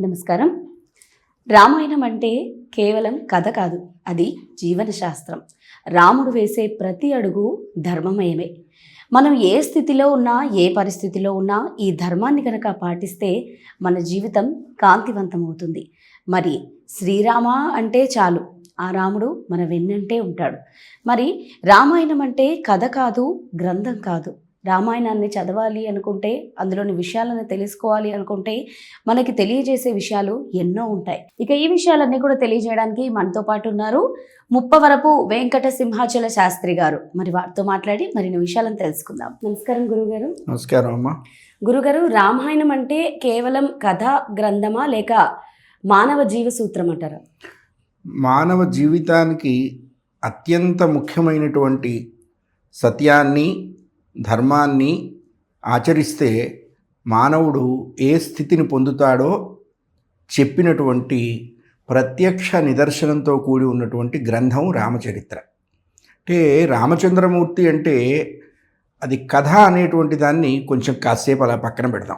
నమస్కారం. రామాయణం అంటే కేవలం కథ కాదు అది జీవన శాస్త్రం రాముడు వేసే ప్రతి అడుగు ధర్మమయమే. మనం ఏ స్థితిలో ఉన్నా ఏ పరిస్థితిలో ఉన్నా ఈ ధర్మాన్ని కనుక పాటిస్తే మన జీవితం కాంతివంతమవుతుంది. మరి శ్రీరామ అంటే చాలు ఆ రాముడు మన వెన్నంటే ఉంటాడు. మరి రామాయణం అంటే కథ కాదు గ్రంథం కాదు. రామాయణాన్ని చదవాలి అనుకుంటే అందులోని విషయాలను తెలుసుకోవాలి అనుకుంటే మనకి తెలియజేసే విషయాలు ఎన్నో ఉంటాయి. ఇక ఈ విషయాలన్నీ కూడా తెలియజేయడానికి మనతో పాటు ఉన్నారు ముప్పవరపు వెంకట సింహాచల శాస్త్రి గారు. మరి వారితో మాట్లాడి మరిన్ని విషయాలను తెలుసుకుందాం. నమస్కారం గురుగారు. నమస్కారం అమ్మా. గురుగారు రామాయణం అంటే కేవలం కథ గ్రంథమా లేక మానవ జీవ సూత్రం అంటారా? మానవ జీవితానికి అత్యంత ముఖ్యమైనటువంటి సత్యాన్ని ధర్మాన్ని ఆచరిస్తే మానవుడు ఏ స్థితిని పొందుతాడో చెప్పినటువంటి ప్రత్యక్ష నిదర్శనంతో కూడి ఉన్నటువంటి గ్రంథం రామచరిత్ర. అంటే రామచంద్రమూర్తి అంటే అది కథ అనేటువంటి దాన్ని కొంచెం కాసేపు అలా పక్కన పెడదాం.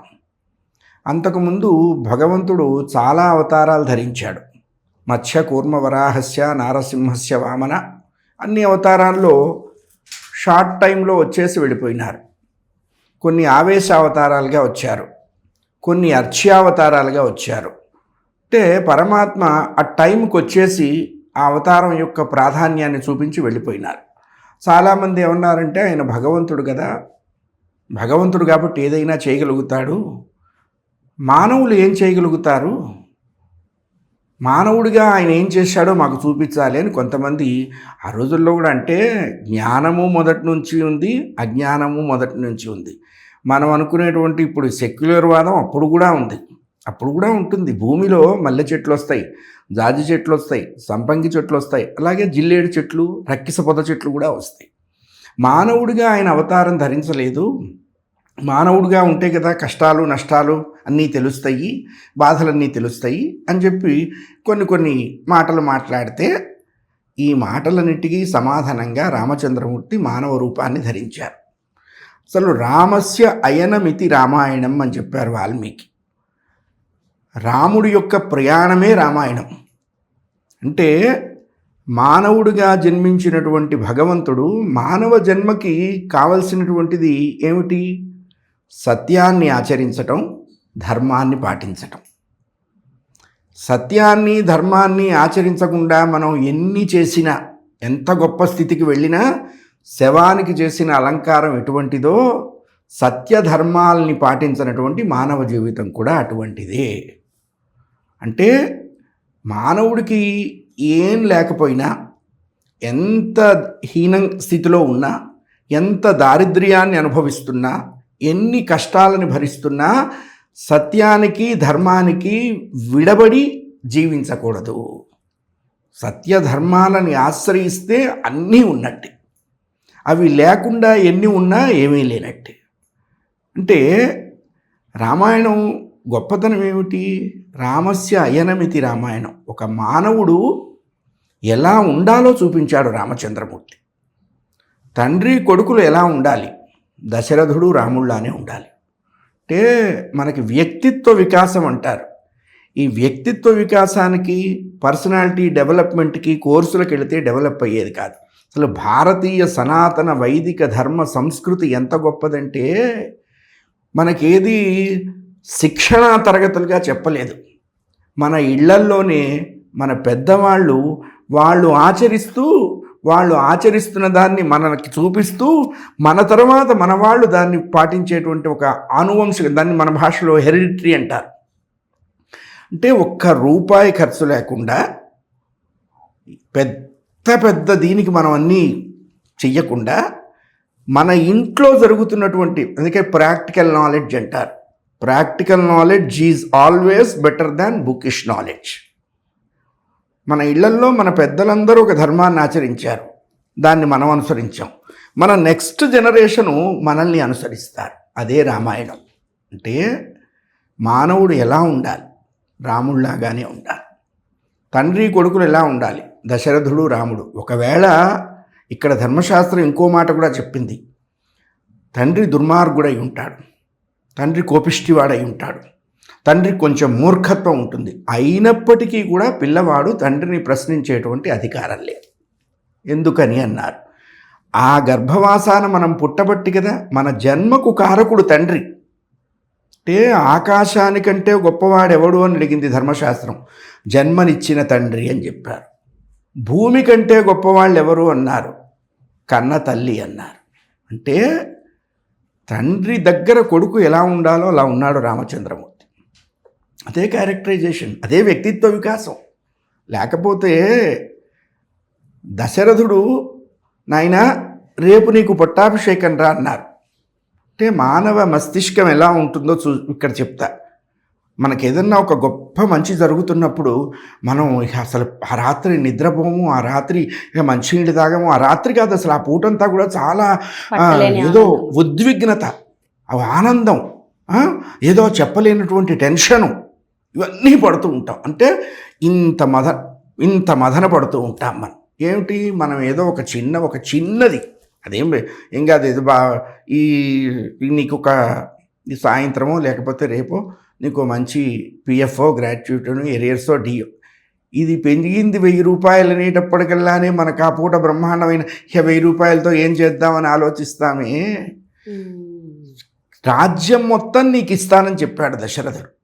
అంతకుముందు భగవంతుడు చాలా అవతారాలు ధరించాడు. మత్స్య కూర్మ వరాహస్య నారసింహస్య వామన అన్ని అవతారాల్లో షార్ట్ టైంలో వచ్చేసి వెళ్ళిపోయినారు. కొన్ని ఆవేశ అవతారాలుగా వచ్చారు. కొన్ని అర్చ్యావతారాలుగా వచ్చారు. అంటే పరమాత్మ ఆ టైంకి వచ్చేసి ఆ అవతారం యొక్క ప్రాధాన్యాన్ని చూపించి వెళ్ళిపోయినారు. చాలామంది ఏమన్నారంటే ఆయన భగవంతుడు కదా. భగవంతుడు కాబట్టి ఏదైనా చేయగలుగుతాడు. మానవులు ఏం చేయగలుగుతారు? మానవుడిగా ఆయన ఏం చేశాడో మాకు చూపించాలి అని కొంతమంది ఆ రోజుల్లో కూడా అంటే జ్ఞానము మొదటి నుంచి ఉంది అజ్ఞానము మొదటి నుంచి ఉంది. మనం అనుకునేటువంటి ఇప్పుడు సెక్యులర్ వాదం అప్పుడు కూడా ఉంది. అప్పుడు కూడా ఉంటుంది. భూమిలో మల్లె చెట్లు వస్తాయి జాజి చెట్లు వస్తాయి సంపంగి చెట్లు వస్తాయి అలాగే జిల్లేడు చెట్లు రక్కిస పొద చెట్లు కూడా వస్తాయి. మానవుడిగా ఆయన అవతారం ధరించలేదు. మానవుడిగా ఉంటే కదా కష్టాలు నష్టాలు అన్నీ తెలుస్తాయి బాధలన్నీ తెలుస్తాయి అని చెప్పి కొన్ని కొన్ని మాటలు మాట్లాడితే ఈ మాటలన్నిటికీ సమాధానంగా రామచంద్రమూర్తి మానవ రూపాన్ని ధరించారు. అసలు రామస్య అయనమితి రామాయణం అని చెప్పారు వాల్మీకి. రాముడి యొక్క ప్రయాణమే రామాయణం. అంటే మానవుడిగా జన్మించినటువంటి భగవంతుడు మానవ జన్మకి కావలసినటువంటిది ఏమిటి? సత్యాన్ని ఆచరించటం ధర్మాన్ని పాటించటం. సత్యాన్ని ధర్మాన్ని ఆచరించకుండా మనం ఎన్ని చేసినా ఎంత గొప్ప స్థితికి వెళ్ళినా శవానికి చేసిన అలంకారం ఎటువంటిదో సత్యధర్మాల్ని పాటించినటువంటి మానవ జీవితం కూడా అటువంటిదే. అంటే మానవుడికి ఏం లేకపోయినా ఎంత హీన స్థితిలో ఉన్నా ఎంత దారిద్ర్యాన్ని అనుభవిస్తున్నా ఎన్ని కష్టాలను భరిస్తున్నా సత్యానికి ధర్మానికి విడబడి జీవించకూడదు. సత్యధర్మాలని ఆశ్రయిస్తే అన్నీ ఉన్నట్టే. అవి లేకుండా ఎన్ని ఉన్నా ఏమీ లేనట్టే. అంటే రామాయణం గొప్పతనం ఏమిటి? రామస్య అయనమితి రామాయణం. ఒక మానవుడు ఎలా ఉండాలో చూపించాడు రామచంద్రమూర్తి. తండ్రి కొడుకులు ఎలా ఉండాలి? దశరథుడు రాముళ్ళానే ఉండాలి. అంటే మనకి వ్యక్తిత్వ వికాసం అంటారు. ఈ వ్యక్తిత్వ వికాసానికి పర్సనాలిటీ డెవలప్మెంట్కి కోర్సులకు వెళితే డెవలప్ అయ్యేది కాదు. అసలు భారతీయ సనాతన వైదిక ధర్మ సంస్కృతి ఎంత గొప్పదంటే మనకేది శిక్షణా తరగతులుగా చెప్పలేదు. మన ఇళ్ళల్లోనే మన పెద్దవాళ్ళు వాళ్ళు ఆచరిస్తూ వాళ్ళు ఆచరిస్తున్న దాన్ని మనకి చూపిస్తూ మన తర్వాత మన వాళ్ళు దాన్ని పాటించేటువంటి ఒక ఆనువంశిక దాన్ని మన భాషలో హెరిడిటరీ అంటారు. అంటే ఒక్క రూపాయి ఖర్చు లేకుండా పెద్ద పెద్ద దీనికి మనం అన్నీ చెయ్యకుండా మన ఇంట్లో జరుగుతున్నటువంటి అందుకే ప్రాక్టికల్ నాలెడ్జ్ అంటారు. Practical knowledge is always better than bookish knowledge. మన ఇళ్ళల్లో మన పెద్దలందరూ ఒక ధర్మాన్ని ఆచరించారు. దాన్ని మనం అనుసరించాం. మన నెక్స్ట్ జనరేషను మనల్ని అనుసరిస్తారు. అదే రామాయణం. అంటే మానవుడు ఎలా ఉండాలి? రాముళ్ళాగానే ఉండాలి. తండ్రి కొడుకులు ఎలా ఉండాలి? దశరథుడు రాముడు. ఒకవేళ ఇక్కడ ధర్మశాస్త్రం ఇంకో మాట కూడా చెప్పింది. తండ్రి దుర్మార్గుడై ఉంటాడు. తండ్రి కోపిష్టివాడై ఉంటాడు. తండ్రి కొంచెం మూర్ఖత్వం ఉంటుంది. అయినప్పటికీ కూడా పిల్లవాడు తండ్రిని ప్రశ్నించేటువంటి అధికారం లేదు. ఎందుకని అన్నారు? ఆ గర్భవాసాన మనం పుట్టబట్టి కదా మన జన్మకు కారకుడు తండ్రి. అంటే ఆకాశానికంటే గొప్పవాడెవడు అని అడిగింది ధర్మశాస్త్రం. జన్మనిచ్చిన తండ్రి అని చెప్పారు. భూమి కంటే గొప్పవాళ్ళు ఎవరు అన్నారు? కన్న తల్లి అన్నారు. అంటే తండ్రి దగ్గర కొడుకు ఎలా ఉండాలో అలా ఉన్నాడు రామచంద్రమూర్తి. అదే క్యారెక్టరైజేషన్ అదే వ్యక్తిత్వ వికాసం. లేకపోతే దశరథుడు నాయన రేపు నీకు పట్టాభిషేకం రా అన్నారు. అంటే మానవ మస్తిష్కం ఎలా ఉంటుందో చూ ఇక్కడ చెప్తా. మనకి ఏదన్నా ఒక గొప్ప మంచి జరుగుతున్నప్పుడు మనం ఇక అసలు ఆ రాత్రి నిద్రపోము ఆ రాత్రి ఇక మంచినీళ్ళు తాగము ఆ రాత్రి కాదు అసలు ఆ పూటంతా కూడా చాలా ఏదో. ఉద్విగ్నత ఆనందం ఏదో చెప్పలేనటువంటి టెన్షను. ఇవన్నీ పడుతూ ఉంటాం. అంటే ఇంత మద ఇంత మదన పడుతూ ఉంటాం మనం. ఏమిటి? మనం ఏదో ఒక చిన్న ఒక చిన్నది. అదేం ఏం కాదు ఇది బా ఈ నీకు ఒక సాయంత్రమో లేకపోతే రేపో నీకు మంచి పిఎఫ్ఓ గ్రాట్యుయేటో ఎరియర్సో డిఓ ఇది పెరిగింది వెయ్యి రూపాయలు అనేటప్పటికల్లానే మనకు ఆ పూట బ్రహ్మాండమైన వెయ్యి రూపాయలతో ఏం చేద్దామని ఆలోచిస్తామే? రాజ్యం మొత్తం నీకు ఇస్తానని చెప్పాడు దశరథుడు.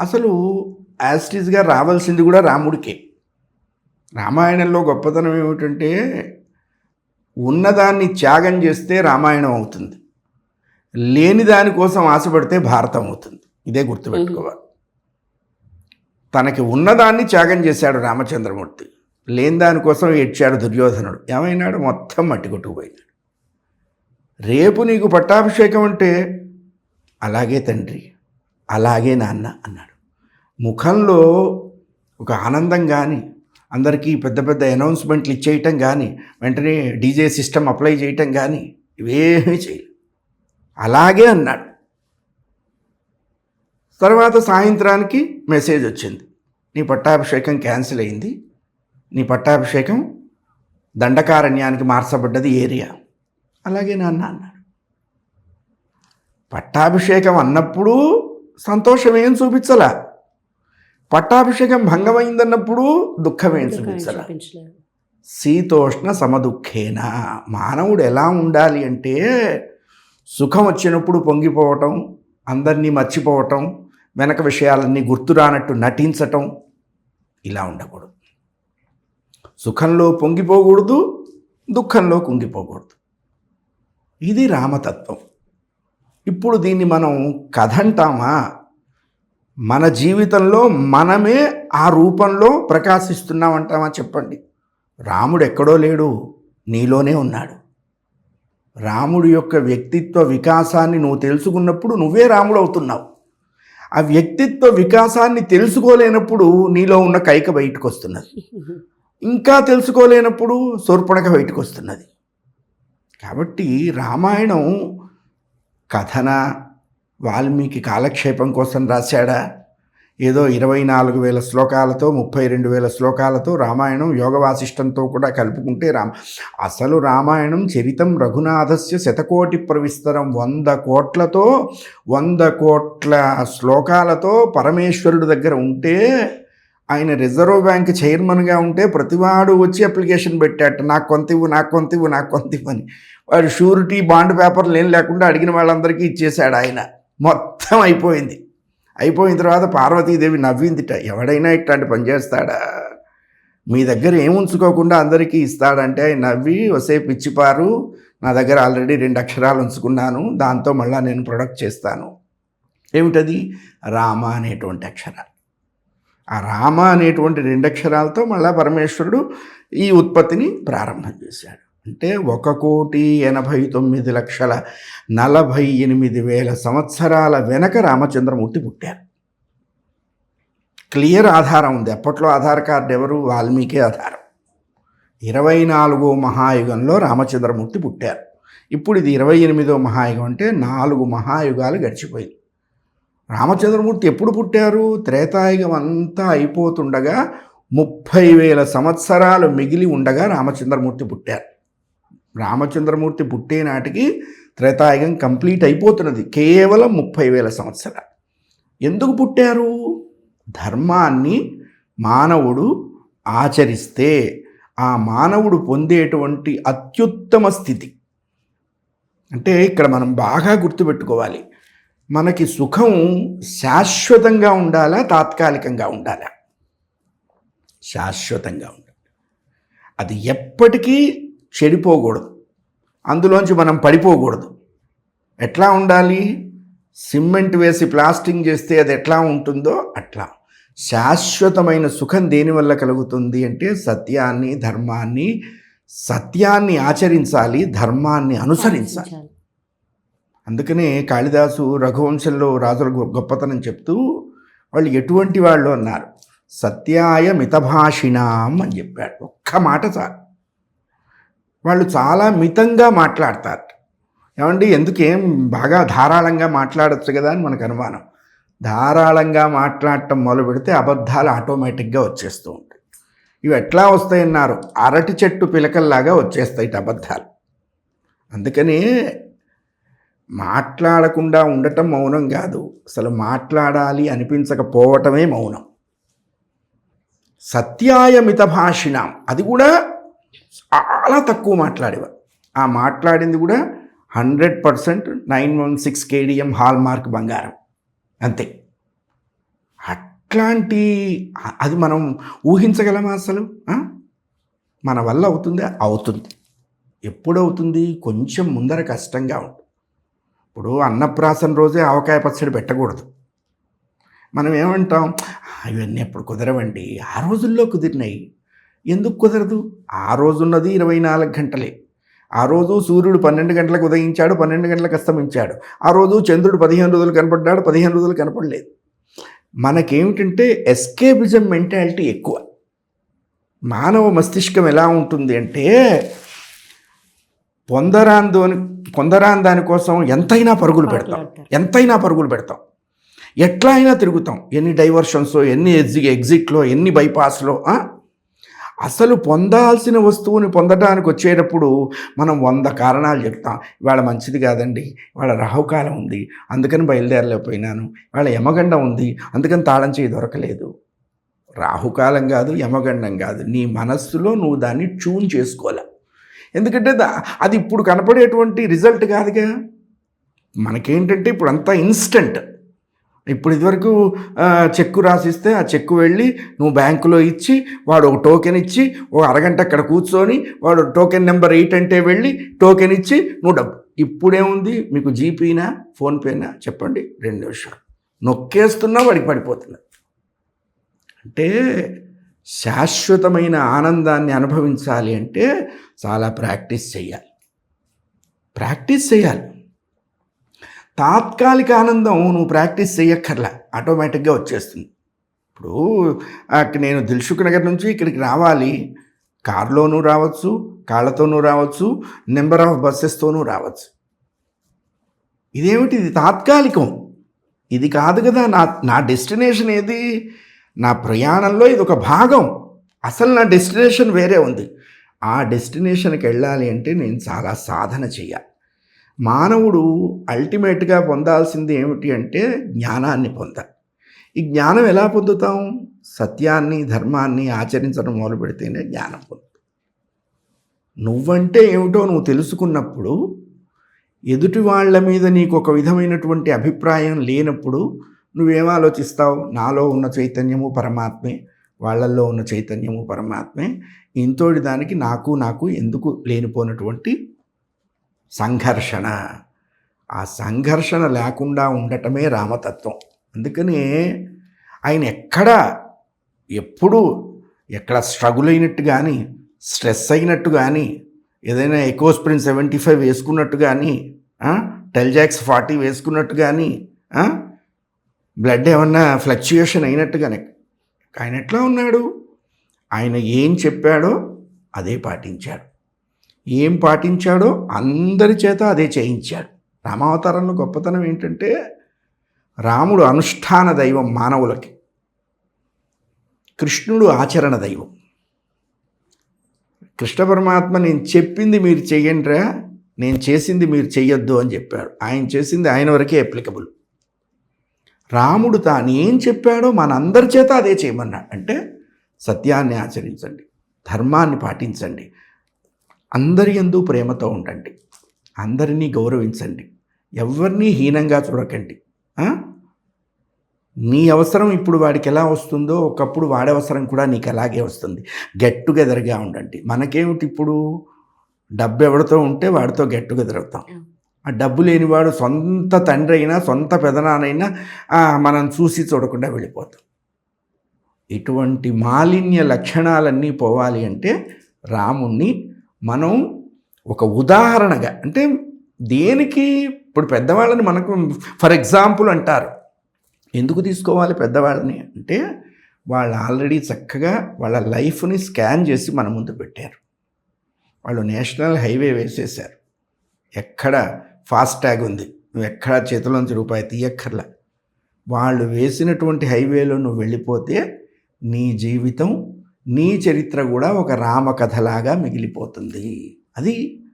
అసలు యాస్టిస్గా రావాల్సింది కూడా రాముడికే. రామాయణంలో గొప్పతనం ఏమిటంటే ఉన్నదాన్ని త్యాగం చేస్తే రామాయణం అవుతుంది. లేని దానికోసం ఆశపడితే భారతం అవుతుంది. ఇదే గుర్తుపెట్టుకోవాలి. తనకి ఉన్నదాన్ని త్యాగం చేశాడు రామచంద్రమూర్తి. లేని దానికోసం ఏడ్చాడు దుర్యోధనుడు. ఏమైనాడు? మొత్తం మట్టి కొట్టుకుపోయినాడు. రేపు నీకు పట్టాభిషేకం అంటే అలాగే తండ్రి. అలాగే నాన్న అన్నాడు. ముఖంలో ఒక ఆనందం కానీ అందరికీ పెద్ద పెద్ద అనౌన్స్మెంట్లు ఇచ్చేయటం కానీ వెంటనే డీజే సిస్టమ్ అప్లై చేయటం కానీ ఇవేమీ చేయలేదు. అలాగే అన్నాడు. తర్వాత సాయంత్రానికి మెసేజ్ వచ్చింది. నీ పట్టాభిషేకం క్యాన్సిల్ అయింది. నీ పట్టాభిషేకం దండకారణ్యానికి మార్చబడ్డది ఏరియా. అలాగే నాన్న అన్నాడు. పట్టాభిషేకం అన్నప్పుడు సంతోషం ఏం చూపించలా? పట్టాభిషేకం భంగమైందన్నప్పుడు దుఃఖమేం చూపించలా? శీతోష్ణ సమదుఖేన. మానవుడు ఎలా ఉండాలి అంటే సుఖం వచ్చినప్పుడు పొంగిపోవటం అందరినీ మర్చిపోవటం వెనక విషయాలన్నీ గుర్తురానట్టు నటించటం ఇలా ఉండకూడదు. సుఖంలో పొంగిపోకూడదు దుఃఖంలో కుంగిపోకూడదు. ఇది రామతత్వం. ఇప్పుడు దీన్ని మనం కథ అంటామా మన జీవితంలో మనమే ఆ రూపంలో ప్రకాశిస్తున్నామంటామా చెప్పండి. రాముడు ఎక్కడో లేడు నీలోనే ఉన్నాడు. రాముడి యొక్క వ్యక్తిత్వ వికాసాన్ని నువ్వు తెలుసుకున్నప్పుడు నువ్వే రాముడు అవుతున్నావు. ఆ వ్యక్తిత్వ వికాసాన్ని తెలుసుకోలేనప్పుడు నీలో ఉన్న కైక బయటకు వస్తున్నది ఇంకా తెలుసుకోలేనప్పుడు శూర్పణక బయటకు వస్తున్నది కాబట్టి రామాయణం కథన వాల్మీకి కాలక్షేపం కోసం రాశాడా? ఏదో ఇరవై నాలుగు వేల శ్లోకాలతో ముప్పై రెండు వేల శ్లోకాలతో రామాయణం యోగవాసిష్టంతో కూడా కలుపుకుంటే రామ అసలు రామాయణం చరితం రఘునాథస్య శతకోటి ప్రవిస్తరం వంద కోట్లతో వంద కోట్ల శ్లోకాలతో పరమేశ్వరుడు దగ్గర ఉంటే ఆయన రిజర్వ్ బ్యాంక్ చైర్మన్గా ఉంటే ప్రతివాడు వచ్చి అప్లికేషన్ పెట్టాట నాకు కొంత ఇవ్వు నాకు కొంత ఇవ్వు నాకు కొంత ఇవ్వు అని. వాడు షూరిటీ బాండ్ పేపర్లు ఏం లేకుండా అడిగిన వాళ్ళందరికీ ఇచ్చేశాడు ఆయన. మొత్తం అయిపోయింది. అయిపోయిన తర్వాత పార్వతీదేవి నవ్విందిట ఎవడైనా ఇట్లాంటి పని చేస్తాడా? మీ దగ్గర ఏం ఉంచుకోకుండా అందరికీ ఇస్తాడంటే ఆయన నవ్వి వసేపు ఇచ్చిపారు నా దగ్గర ఆల్రెడీ రెండు అక్షరాలు ఉంచుకున్నాను దాంతో మళ్ళీ నేను ప్రొడక్ట్ చేస్తాను. ఏమిటది? రామ అనేటువంటి అక్షరాలు. ఆ రామ అనేటువంటి రెండు అక్షరాలతో మళ్ళా పరమేశ్వరుడు ఈ ఉత్పత్తిని ప్రారంభం చేశాడు. అంటే ఒక కోటి ఎనభై తొమ్మిది లక్షల నలభై ఎనిమిది వేల సంవత్సరాల వెనక రామచంద్రమూర్తి పుట్టారు. క్లియర్ ఆధారం ఉంది. అప్పట్లో ఆధార్ కార్డు ఎవరు? వాల్మీకి ఆధారం. ఇరవై నాలుగో మహాయుగంలో రామచంద్రమూర్తి పుట్టారు. ఇప్పుడు ఇది ఇరవై ఎనిమిదో మహాయుగం అంటే నాలుగు మహాయుగాలు గడిచిపోయింది. రామచంద్రమూర్తి ఎప్పుడు పుట్టారు? త్రేతాయుగం అంతా అయిపోతుండగా ముప్పై వేల సంవత్సరాలు మిగిలి ఉండగా రామచంద్రమూర్తి పుట్టారు. రామచంద్రమూర్తి పుట్టే నాటికి త్రేతాయుగం కంప్లీట్ అయిపోతున్నది. కేవలం ముప్పై వేల సంవత్సరాలు. ఎందుకు పుట్టారు? ధర్మాన్ని మానవుడు ఆచరిస్తే ఆ మానవుడు పొందేటువంటి అత్యుత్తమ స్థితి. అంటే ఇక్కడ మనం బాగా గుర్తుపెట్టుకోవాలి. మనకి సుఖం శాశ్వతంగా ఉండాలా? తాత్కాలికంగా ఉండాలా? శాశ్వతంగా ఉండాలి. అది ఎప్పటికీ చెడిపోకూడదు. అందులోంచి మనం పడిపోకూడదు. ఎట్లా ఉండాలి? సిమెంట్ వేసి ప్లాస్టింగ్ చేస్తే అది ఎట్లా ఉంటుందో అట్లా. శాశ్వతమైన సుఖం దేనివల్ల కలుగుతుంది అంటే సత్యాన్ని ధర్మాన్ని సత్యాన్ని ఆచరించాలి ధర్మాన్ని అనుసరించాలి. అందుకనే కాళిదాసు రఘువంశంలో రాజుల గొ- గొప్పతనం చెప్తూ వాళ్ళు ఎటువంటి వాళ్ళు అన్నారు? సత్యాయ మితభాషిణాం అని చెప్పాడు. ఒక్క మాట చాలు. వాళ్ళు చాలా మితంగా మాట్లాడతారు. ఏమండి? ఎందుకేం బాగా ధారాళంగా మాట్లాడచ్చు కదా అని మనకు అనుమానం. ధారాళంగా మాట్లాడటం మొదలు పెడితే అబద్ధాలు ఆటోమేటిక్గా వచ్చేస్తూ ఉంటాయి. ఇవి ఎట్లా వస్తాయన్నారు? అరటి చెట్టు పిలకల్లాగా వచ్చేస్తాయి ఇటు అబద్ధాలు. అందుకని మాట్లాడకుండా ఉండటం మౌనం కాదు. అసలు మాట్లాడాలి అనిపించకపోవటమే మౌనం. సత్యాయ మిత భాషిణం. అది కూడా చాలా తక్కువ మాట్లాడేవారు. ఆ మాట్లాడింది కూడా hundred percent nine one six KDM hallmark బంగారం. అంతే. అట్లాంటి అది మనం ఊహించగలమా అసలు? మన వల్ల అవుతుందా? అవుతుంది. ఎప్పుడు అవుతుంది కొంచెం ముందర కష్టంగా ఉంటుంది. ఇప్పుడు అన్నప్రాసన రోజే ఆవకాయ పచ్చడి పెట్టకూడదు. మనం ఏమంటాం? ఇవన్నీ ఎప్పుడు కుదరవండి? ఆ రోజుల్లో కుదిరినాయి. ఎందుకు కుదరదు? ఆ రోజున్నది ఇరవై నాలుగు గంటలే. ఆ రోజు సూర్యుడు పన్నెండు గంటలకు ఉదయించాడు పన్నెండు గంటలకు అస్తమించాడు. ఆ రోజు చంద్రుడు పదిహేను రోజులు కనపడ్డాడు పదిహేను రోజులు కనపడలేదు. మనకేమిటంటే ఎస్కేపిజం మెంటాలిటీ ఎక్కువ. మానవ మస్తిష్కం ఎలా ఉంటుంది అంటే పొందరాందోని పొందరాని దానికోసం ఎంతైనా పరుగులు పెడతాం. ఎంతైనా పరుగులు పెడతాం. ఎట్లా అయినా తిరుగుతాం. ఎన్ని డైవర్షన్స్ ఎన్ని ఎగ్జి ఎగ్జిట్లో ఎన్ని బైపాస్లో? అసలు పొందాల్సిన వస్తువుని పొందడానికి వచ్చేటప్పుడు మనం వంద కారణాలు చెప్తాం. ఇవాళ మంచిది కాదండి. ఇవాళ రాహుకాలం ఉంది. అందుకని బయలుదేరలేకపోయినాను. ఇవాళ యమగండం ఉంది. అందుకని తాళం చేయి దొరకలేదు. రాహుకాలం కాదు యమగండం కాదు. నీ మనస్సులో నువ్వు దాన్ని ట్యూన్ చేసుకోవాలి. ఎందుకంటే దా- అది ఇప్పుడు కనపడేటువంటి రిజల్ట్ కాదుగా. మనకేంటంటే ఇప్పుడు అంతా ఇన్స్టంట్. ఇప్పుడు ఇదివరకు చెక్కు రాసిస్తే ఆ చెక్కు వెళ్ళి నువ్వు బ్యాంకులో ఇచ్చి వాడు ఒక టోకెన్ ఇచ్చి ఒక అరగంట అక్కడ కూర్చొని వాడు టోకెన్ నెంబర్ ఎయిట్ అంటే వెళ్ళి టోకెన్ ఇచ్చి నువ్వు డబ్బు. ఇప్పుడేముంది మీకు జీపీనా ఫోన్పేనా? చెప్పండి రెండు నిమిషాలు. నొక్కేస్తున్నా వాడికి పడిపోతున్నా. అంటే శాశ్వతమైన ఆనందాన్ని అనుభవించాలి అంటే చాలా ప్రాక్టీస్ చేయాలి. ప్రాక్టీస్ చేయాలి. తాత్కాలిక ఆనందం నువ్వు ప్రాక్టీస్ చేయక్కర్లా. ఆటోమేటిక్గా వచ్చేస్తుంది. ఇప్పుడు అక్కడ నేను దిల్సుఖ్ నగర్ నుంచి ఇక్కడికి రావాలి. కారులోనూ రావచ్చు కాళ్ళతోనూ రావచ్చు నెంబర్ ఆఫ్ బస్సెస్తోనూ రావచ్చు. ఇదేమిటి? ఇది తాత్కాలికం. ఇది కాదు కదా నా నా డెస్టినేషన్ ఏది? నా ప్రయాణంలో ఇది ఒక భాగం. అసలు నా డెస్టినేషన్ వేరే ఉంది. ఆ డెస్టినేషన్కి వెళ్ళాలి అంటే నేను చాలా సాధన చేయాలి. మానవుడు అల్టిమేట్గా పొందాల్సింది ఏమిటి అంటే జ్ఞానాన్ని పొందాలి. ఈ జ్ఞానం ఎలా పొందుతాం? సత్యాన్ని ధర్మాన్ని ఆచరించడం మొదలు పెడితేనే జ్ఞానం పొందుతాం. నువ్వంటే ఏమిటో నువ్వు తెలుసుకున్నప్పుడు ఎదుటి వాళ్ళ మీద నీకు ఒక విధమైనటువంటి అభిప్రాయం లేనప్పుడు నువ్వేం ఆలోచిస్తావు నాలో ఉన్న చైతన్యము పరమాత్మే వాళ్ళల్లో ఉన్న చైతన్యము పరమాత్మే. ఇంతోటి దానికి నాకు నాకు ఎందుకు లేనిపోయినటువంటి సంఘర్షణ. ఆ సంఘర్షణ లేకుండా ఉండటమే రామతత్వం. అందుకని ఆయన ఎక్కడ ఎప్పుడు ఎక్కడ స్ట్రగుల్ అయినట్టు కానీ స్ట్రెస్ అయినట్టు కానీ ఏదైనా ఎకోస్ప్రిన్ సెవెంటీ ఫైవ్ వేసుకున్నట్టు కానీ టెల్జాక్స్ ఫార్టీ వేసుకున్నట్టు కానీ బ్లడ్ ఏమన్నా ఫ్లక్చుయేషన్ అయినట్టుగానే. ఆయన ఎట్లా ఉన్నాడు? ఆయన ఏం చెప్పాడో అదే పాటించాడు. ఏం పాటించాడో అందరి చేత అదే చేయించాడు. రామావతారంలో గొప్పతనం ఏంటంటే రాముడు అనుష్ఠాన దైవం మానవులకి కృష్ణుడు ఆచరణ దైవం. కృష్ణ పరమాత్మ నేను చెప్పింది మీరు చెయ్యండిరా నేను చేసింది మీరు చెయ్యొద్దు అని చెప్పాడు. ఆయన చేసింది ఆయన వరకే అప్లికబుల్ రాముడు తాను ఏం చెప్పాడో మనందరి చేత అదే చేయమన్నాడు. అంటే సత్యాన్ని ఆచరించండి ధర్మాన్ని పాటించండి అందరి ఎందు ప్రేమతో ఉండండి అందరినీ గౌరవించండి ఎవరినీ హీనంగా చూడకండి. నీ అవసరం ఇప్పుడు వాడికి ఎలా వస్తుందో ఒకప్పుడు వాడి అవసరం కూడా నీకు అలాగే వస్తుంది. గెట్ టుగెదర్గా ఉండండి. మనకేమిటి ఇప్పుడు? డబ్బు ఎవరితో ఉంటే వాడితో గెట్ టుగెదర్ అవుతాం. డబ్బు లేనివాడు సొంత తండ్రి అయినా సొంత పెదనానైనా మనం చూసి చూడకుండా వెళ్ళిపోతాం. ఇటువంటి మాలిన్య లక్షణాలన్నీ పోవాలి అంటే రాముణ్ణి మనం ఒక ఉదాహరణగా అంటే దేనికి ఇప్పుడు పెద్దవాళ్ళని మనకు ఫర్ ఎగ్జాంపుల్ అంటారు. ఎందుకు తీసుకోవాలి పెద్దవాళ్ళని అంటే వాళ్ళు ఆల్రెడీ చక్కగా వాళ్ళ లైఫ్ని స్కాన్ చేసి మన ముందు పెట్టారు. వాళ్ళు నేషనల్ హైవే వేసేశారు. ఎక్కడ ఫాస్ట్ ట్యాగ్ ఉంది. నువ్వు ఎక్కడ చేతిలోంచి రూపాయి తీయక్కర్లా. వాళ్ళు వేసినటువంటి హైవేలో నువ్వు వెళ్ళిపోతే నీ జీవితం నీ చరిత్ర కూడా ఒక రామకథలాగా మిగిలిపోతుంది. అది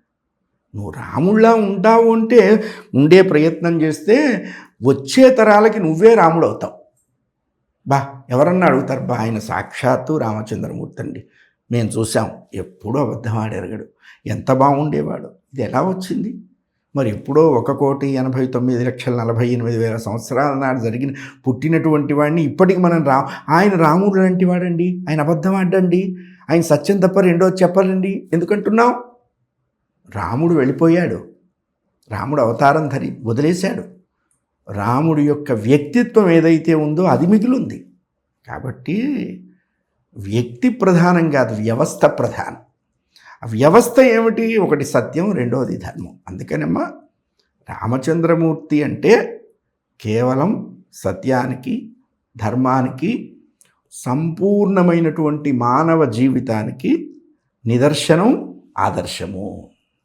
నువ్వు రాముళ్ళ ఉంటావు అంటే ఉండే ప్రయత్నం చేస్తే వచ్చే తరాలకి నువ్వే రాముడు అవుతావు. బా ఎవరన్నా అడుగుతారు బా ఆయన సాక్షాత్తు రామచంద్రమూర్తి అండి. మేము చూసాం ఎప్పుడూ అబద్ధం ఆడెరగడు. ఎంత బాగుండేవాడు. ఇది ఎలా వచ్చింది? మరి ఎప్పుడో ఒక కోటి ఎనభై తొమ్మిది లక్షల నలభై ఎనిమిది వేల సంవత్సరాల నాడు జరిగిన పుట్టినటువంటి వాడిని ఇప్పటికి మనం రా ఆయన రాముడు లాంటి వాడండి ఆయన అబద్ధం ఆడండి ఆయన సత్యం తప్ప రెండో చెప్పరండి ఎందుకంటున్నావు? రాముడు వెళ్ళిపోయాడు. రాముడు అవతారం ధరి వదిలేశాడు. రాముడి యొక్క వ్యక్తిత్వం ఏదైతే ఉందో అది మిగిలింది. కాబట్టి వ్యక్తి ప్రధానం కాదు వ్యవస్థ ప్రధానం. వ్యవస్థ ఏమిటి? ఒకటి సత్యం రెండవది ధర్మం. అందుకనమ్మా రామచంద్రమూర్తి అంటే కేవలం సత్యానికి ధర్మానికి సంపూర్ణమైనటువంటి మానవ జీవితానికి నిదర్శనం ఆదర్శము.